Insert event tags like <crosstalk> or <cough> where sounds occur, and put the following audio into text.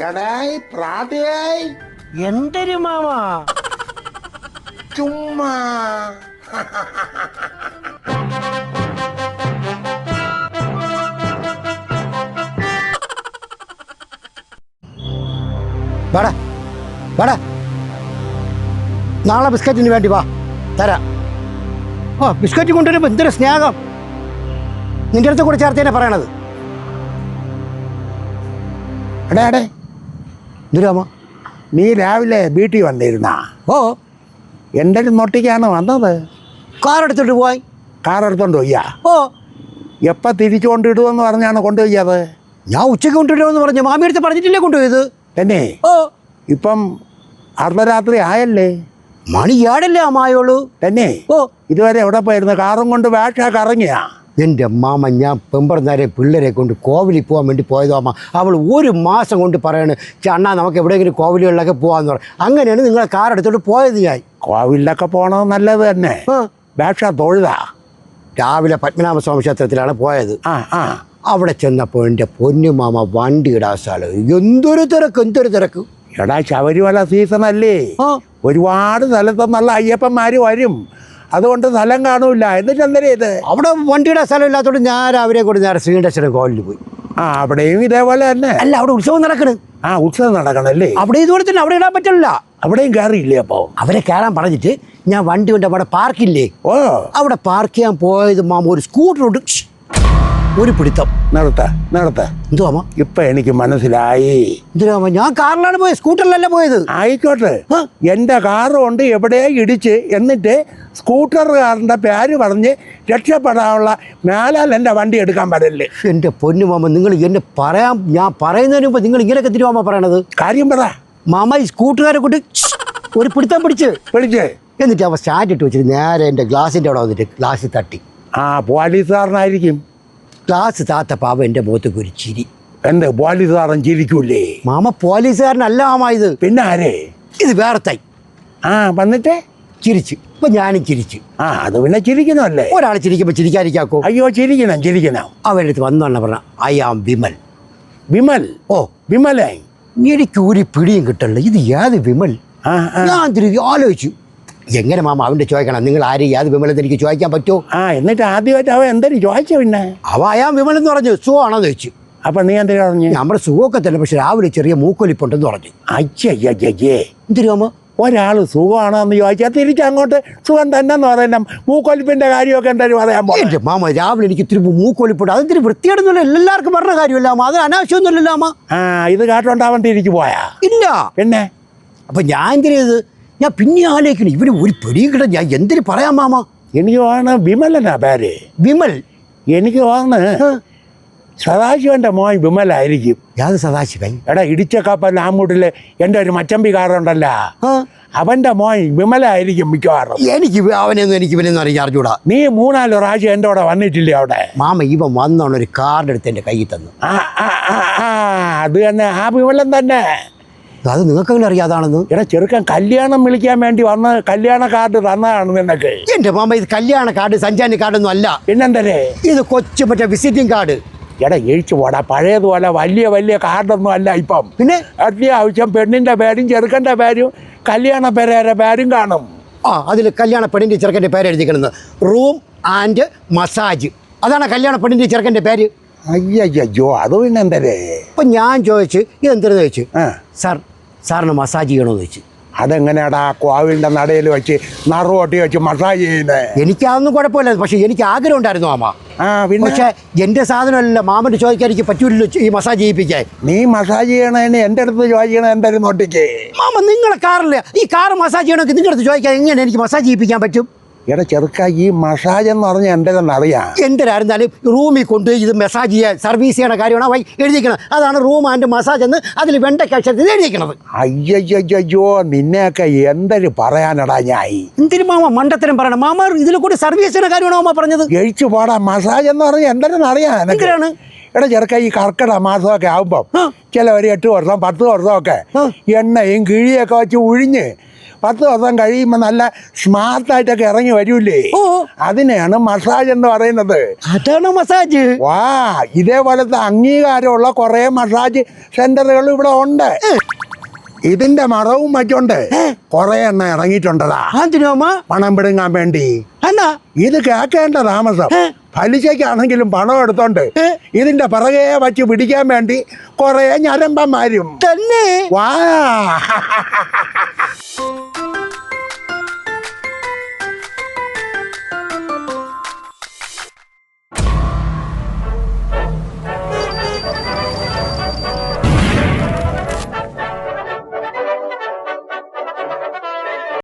എടായി പ്രാതയായി. എന്തൊരു മാമ? ചുമ്മാ. വാടാ വാടാ. നാളെ ബിസ്ക്കറ്റിന് വേണ്ടി വാ തരാ. ഓ ബിസ്ക്കറ്റ് കൊണ്ടുവരുമ്പോൾ എന്തൊരു സ്നേഹം. നിന്റെ അടുത്ത് കൂടെ ചേർത്തേനെ പറയണത്. അടേ എടേ. എന്തൊരു മാമ നീ രാവിലെ വീട്ടിൽ വന്നിരുന്ന? ഓ. എന്റെ നൊട്ടിക്കാണ് വന്നത്? കാർ എടുത്തിട്ട് പോയി കാർ എടുത്തോണ്ട് പോയ്യാ? ഓ. എപ്പോൾ തിരിച്ചു കൊണ്ടിടുമെന്ന് പറഞ്ഞാണ് കൊണ്ടുപോയത് ഞാൻ ഉച്ചയ്ക്ക് കൊണ്ടിടുമെന്ന് പറഞ്ഞു. മാമി അടുത്ത് പറഞ്ഞിട്ടില്ലേ കൊണ്ടുപോയത്? തന്നെ ഓ. ഇപ്പം അർദ്ധരാത്രി ആയല്ലേ? മണി ഏടല്ലേ അമ്മായോളൂ തന്നെ ഓ. ഇതുവരെ എവിടെ പോയിരുന്നു? കാറും കൊണ്ട് വേഷ കറങ്ങിയാ? എന്റെ മാമ ഞാൻ പെമ്പറന്നാരെ പിള്ളേരെ കൊണ്ട് കോവിലിൽ പോകാൻ വേണ്ടി പോയതോ അമ്മ അവൾ ഒരു മാസം കൊണ്ട് പറയണ് "ചെ, അണ്ണാ നമുക്ക് എവിടെയെങ്കിലും കോവിലുകളിലൊക്കെ പോകാമെന്ന് പറയാം അങ്ങനെയാണ് നിങ്ങളെ കാർ എടുത്തോണ്ട് പോയത് ഞാൻ. കോവിലൊക്കെ പോണത് നല്ലത് തന്നെ. ഭാഷ തൊഴുതാ. രാവിലെ പത്മനാഭസ്വാമി ക്ഷേത്രത്തിലാണ് പോയത്. ആ ആ. അവിടെ ചെന്നപ്പോൾ എന്റെ പൊന്നുമാമ വണ്ടി ഇടാൻ സ്ഥലം. എന്തൊരു തിരക്ക് എന്തൊരു തിരക്ക്. എടാ ശബരിമല സീസൺ അല്ലേ? ഒരുപാട് സ്ഥലത്ത് നല്ല അയ്യപ്പന്മാർ വരും. അതുകൊണ്ട് സ്ഥലം കാണൂല. എന്നിട്ട് അന്നേരം ഇത്? അവിടെ വണ്ടിയുടെ സ്ഥലം ഇല്ലാത്തതുകൊണ്ട് ഞാൻ രാവിലെ കൊണ്ട് നേരെ ശ്രീകണ്ഠേശ്വരം കോവിലിൽ പോയി. ആ അവിടെയും ഇതേപോലെ തന്നെ. അല്ല അവിടെ ഉത്സവം നടക്കണ്. ആ ഉത്സവം നടക്കണല്ലേ? അവിടെ ഇതുപോലെ തന്നെ അവിടെ ഇടാൻ പറ്റില്ല. അവിടെയും കയറിയില്ലേ അപ്പോൾ അവരെ കയറാൻ പറഞ്ഞിട്ട് ഞാൻ വണ്ടി കൊണ്ട് അവിടെ പാർക്കില്ലേ ഓ. അവിടെ പാർക്ക് ചെയ്യാൻ പോയത് മാമ ഒരു സ്കൂട്ടർ ഉണ്ട്. ഒരു പിടുത്തം നടത്ത നടത്ത. എന്തോ മാമ ഇപ്പൊ എനിക്ക് മനസ്സിലായി. എന്തിനാമ ഞാൻ കാറിലാണ് പോയത് സ്കൂട്ടറിലല്ല പോയത്? ആയിക്കോട്ടെ. എന്റെ കാറ് കൊണ്ട് എവിടെയോ ഇടിച്ച് എന്നിട്ട് സ്കൂട്ടറുകാരന്റെ പേര് പറഞ്ഞ് രക്ഷപ്പെടാനുള്ള മേലാൽ എന്റെ വണ്ടി എടുക്കാൻ പറ്റില്ലേ എന്റെ പൊന്നു മാമ നിങ്ങൾ എന്നെ പറയാൻ ഞാൻ പറയുന്നതിന് മുമ്പ് നിങ്ങൾ ഇങ്ങനെയൊക്കെ തിരുവാമ പറയണത്? കാര്യം പറ. മാമ ഈ സ്കൂട്ടുകാരെ കൂട്ടി ഒരു പിടുത്തം പിടിച്ച് പിടിച്ച്. എന്നിട്ട് അവ സ്റ്റാൻഡ് ഇട്ട് വെച്ചിട്ട് നേരെ എന്റെ ഗ്ലാസിന്റെ അവിടെ വന്നിട്ട് ഗ്ലാസ് തട്ടി. ആ പോലീസുകാരനായിരിക്കും. ഗ്ലാസ് താത്തപ്പോൾ പാവ എന്റെ മുഖത്തേക്ക് ഒരു ചിരി. എന്ത് പോലീസുകാരൻ ചിരിക്കൂലേ മാമ പോലീസുകാരനല്ല മാമ ഇത്. പിന്നെ ആരേ? ഇത് വേറെ തൈ ആ വന്നിട്ട്? ചിരിച്ചു. ഇപ്പൊ ഞാനും ചിരിച്ചു. ആ അത് പിന്നെ ചിരിക്കണമല്ലേ ഒരാൾ ചിരിക്കുമ്പോൾ ചിരിക്കാതിരിക്കാക്കോ? അയ്യോ ചിരിക്കണം ചിരിക്കണം. അവന്റെ അടുത്ത് വന്നോണ്ണ പറഞ്ഞ ഐ ആം വിമൽ. വിമൽ? ഓ. വിമലേ? എനിക്ക് ഒരു പിടിയും കിട്ടണില്ല. ഇത് ഏത് വിമൽ? ഞാൻ തിരികെ ആലോചിച്ചു. എങ്ങനെ മാമ അവന്റെ ചോദിക്കണം? നിങ്ങൾ ആരും? യാത് വിമലെന്ന് എനിക്ക് ചോദിക്കാൻ പറ്റുമോ? ആ എന്നിട്ട് ആദ്യമായിട്ട് അവ എന്തായാലും ചോദിച്ചു പിന്നെ? അവ അയാൾ വിമലം എന്ന് പറഞ്ഞു. എന്ന് ചോദിച്ചു. അപ്പൊ നീ എന്തിനാ പറഞ്ഞു? നമ്മുടെ സുഖമൊക്കെ തന്നെ പക്ഷെ രാവിലെ ചെറിയ മൂക്കൊലിപ്പുണ്ടെന്ന് പറഞ്ഞു. അയ്യയ്യയ്യേ എന്തിരുമ ഒരാൾ സുഖമാണോ എന്ന് ചോദിച്ചാൽ തിരിച്ചങ്ങോട്ട് സുഖം തന്നെ എന്ന് പറയുന്ന മൂക്കൊലിപ്പിന്റെ കാര്യമൊക്കെ എന്തായാലും പറയാൻ പോകും എന്റെ മാമ രാവിലെ എനിക്ക് ഇത്തിരി മൂക്കൊലിപ്പുണ്ട്. അതിത്തിരി വൃത്തിയായിട്ടൊന്നുമില്ല എല്ലാവർക്കും പറഞ്ഞ കാര്യമില്ല അത് അനാവശ്യമൊന്നുമില്ലല്ലോ അമ്മ ആ ഇത് കാട്ടുണ്ടാവേണ്ടി ഇരിക്കു പോയാ? ഇല്ല. പിന്നെ? അപ്പം ഞാൻ എന്തിനു ഞാൻ പിന്നെ ആലോചിക്കണം ഇവന് ഒരു പിടിയും കിട്ടാൻ ഞാൻ എന്തിനു പറയാം മാമ? എനിക്ക് തോന്നുന്നു വിമലനാ പേര്. വിമൽ? എനിക്ക് തോന്നുന്നു സദാശിവന്റെ മോൻ വിമലായിരിക്കും. യാത് സദാശിവൻ? എടാ ഇടിച്ചക്കാപ്പ നാമൂട്ടിൽ എന്റെ ഒരു മച്ചമ്പി കാറുണ്ടല്ലോ അവന്റെ മോൻ വിമലായിരിക്കും മിക്കവാറും. എനിക്ക് അവനെയൊന്നും എനിക്ക് ഇവനൊന്നും അറിയാൻ അറിഞ്ഞൂടാ. നീ മൂന്നാൽ പ്രാവശ്യം എന്റെ കൂടെ വന്നിട്ടില്ലേ അവിടെ? മാമ ഇവൻ വന്നോണ്ട് ഒരു കാർഡ് എടുത്ത് എന്റെ കയ്യിൽ തന്നു. ആ അത് തന്നെ. ആ വിമലൻ തന്നെ. അത് നിങ്ങൾക്കെങ്കിലും അറിയാതാണെന്ന്? എടാ ചെറുക്കൻ കല്യാണം വിളിക്കാൻ വേണ്ടി വന്ന കല്യാണ കാർഡ് തന്നതാണ് എന്നൊക്കെ എന്റെ മാമ ഇത് കല്യാണ കാർഡ് സഞ്ചാരി കാർഡൊന്നും അല്ല. പിന്നെന്തരേ ഇത് കൊച്ചു മറ്റേ വിസിറ്റിംഗ് കാർഡ് എടാ എഴിച്ചു പോടാ പഴയതുപോലെ വലിയ വലിയ കാർഡൊന്നും അല്ല ഇപ്പം. പിന്നെ? ആവശ്യം പെണ്ണിന്റെ പേരും ചെറുക്കന്റെ പേരും കല്യാണ പേരേരെ പേരും കാണും. ആ അതിൽ കല്യാണ പെണ്ണിന്റെ ചെറുക്കന്റെ പേര് എഴുതിക്കുന്നത് റൂം ആൻഡ് മസാജ്. അതാണ് കല്യാണ പെണ്ണിന്റെ ചെറുക്കന്റെ പേര്. അയ്യോ അത് പിന്നെ ഇപ്പൊ ഞാൻ ചോദിച്ചു ഇതെന്തിനെന്ന് ചോദിച്ചു? സാർ സാറിന് മസാജ് ചെയ്യണമെന്ന് വെച്ച് അതെങ്ങനെയാടാ? കോവിലിന്റെ നടയിൽ വെച്ച് നറുവട്ടി വെച്ച് മസാജ് ചെയ്യുന്നത് എനിക്കതൊന്നും കുഴപ്പമില്ല പക്ഷേ എനിക്ക് ആഗ്രഹം ഉണ്ടായിരുന്നു മാമ. ആ പിന്നെ? പക്ഷേ എന്റെ സാധനമല്ല മാമന്റെ ചോദിക്കാൻ എനിക്ക് പറ്റൂല്ലോ ഈ മസാജ് ചെയ്യിപ്പിക്കാൻ. നീ മസാജ് ചെയ്യണതിന് എന്റെ അടുത്ത് ചോദിക്കണ എന്തായാലും നോട്ടിക്ക്. മാമ നിങ്ങളെ കാറില്ല ഈ കാർ മസാജ് ചെയ്യണമെങ്കിൽ നിങ്ങളുടെ അടുത്ത് ചോദിക്കാൻ എങ്ങനെ എനിക്ക് മസാജ് ചെയ്യിപ്പിക്കാൻ പറ്റും? എടാ ചെറുക്ക ഈ മസാജ് എന്ന് പറഞ്ഞാൽ തന്നെ അറിയാം? എന്തിനായിരുന്നാലും റൂമിൽ കൊണ്ടുപോയി ഇത് മസാജ് ചെയ്യാൻ സർവീസ് ചെയ്യണ കാര്യമാണ്. വൈ എഴുതിക്കണം അതാണ് റൂം ആൻഡ് മസാജ് എന്ന് അതിൽ വെണ്ടയ്ക്ക് അക്ഷരത്തിൽ എഴുതിക്കണത്. അയ്യയ്യോ നിന്നെയൊക്കെ എന്തൊരു പറയാനടാ ഞായി. എന്തിനു മാമ മണ്ടത്തരം പറയണം? മാമ ഇതിൽ കൂടി സർവീസ് ചെയ്യണ കാര്യമാണോ മാമ പറഞ്ഞത്? എഴിച്ചു പാടാ. മസാജ് എന്ന് പറഞ്ഞാൽ തന്നെ അറിയാം എന്തിനാണ്? എടാ ചെറുക്ക ഈ കർക്കിടക മാസമൊക്കെ ആകുമ്പോൾ ഒരു എട്ട് വർഷം പത്ത് വർഷമൊക്കെ എണ്ണയും കിഴിയൊക്കെ വെച്ച് ഉഴിഞ്ഞ് പത്ത് ദിവസം കഴിയുമ്പോൾ നല്ല സ്മാർട്ടായിട്ടൊക്കെ ഇറങ്ങി വരൂലേ അതിനെയാണ് മസാജ് എന്ന് പറയുന്നത്. അതാണ് മസാജ് വാ ഇതേപോലത്തെ അംഗീകാരമുള്ള കുറേ മസാജ് സെന്ററുകൾ ഇവിടെ ഉണ്ട്. ഇതിന്റെ മറവും മറ്റുണ്ട് കൊറേ എണ്ണ ഇറങ്ങിയിട്ടുണ്ടതാ. പണം പിടുങ്ങാൻ വേണ്ടി. ഇത് കേക്കേണ്ട താമസം. പലിശയ്ക്കാണെങ്കിലും പണം എടുത്തോണ്ട് ഇതിന്റെ പിറകെ വച്ച് പിടിക്കാൻ വേണ്ടി കുറെ ഞരമ്പന്മാരും. തന്നെ? വാ. <laughs>